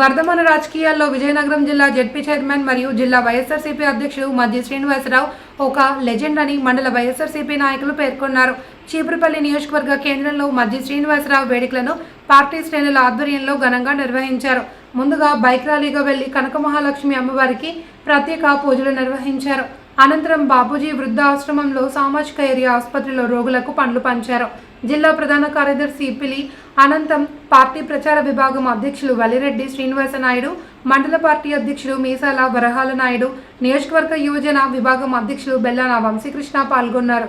వర్ధమాన రాజకీయాల్లో విజయనగరం జిల్లా ZP chairman మరియు జిల్లా వైఎస్ఆర్సీపీ అధ్యక్షుడు మధ్య శ్రీనివాసరావు ఒక లెజెండ్ అని మండల వైఎస్ఆర్సీపీ నాయకులు పేర్కొన్నారు. చీపురుపల్లి నియోజకవర్గ కేంద్రంలో మధ్య శ్రీనివాసరావు వేడుకలను పార్టీ శ్రేణుల ఆధ్వర్యంలో ఘనంగా నిర్వహించారు. ముందుగా బైక్ ర్యాలీగా వెళ్ళి కనక మహాలక్ష్మి అమ్మవారికి ప్రత్యేక పూజలు నిర్వహించారు. అనంతరం బాపూజీ వృద్ధాశ్రమంలో సామాజిక ఏరియా ఆసుపత్రిలో రోగులకు పండ్లు పంచారు. జిల్లా ప్రధాన కార్యదర్శి పిలి అనంతం పార్టీ ప్రచార విభాగం అధ్యక్షులు వలిరెడ్డి శ్రీనివాస నాయుడు మండల పార్టీ అధ్యక్షులు మీసాల వరహాల నాయుడు నియోజకవర్గ యువజన విభాగం అధ్యక్షులు బెల్లాన వంశీకృష్ణ పాల్గొన్నారు.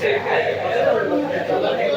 Gracias.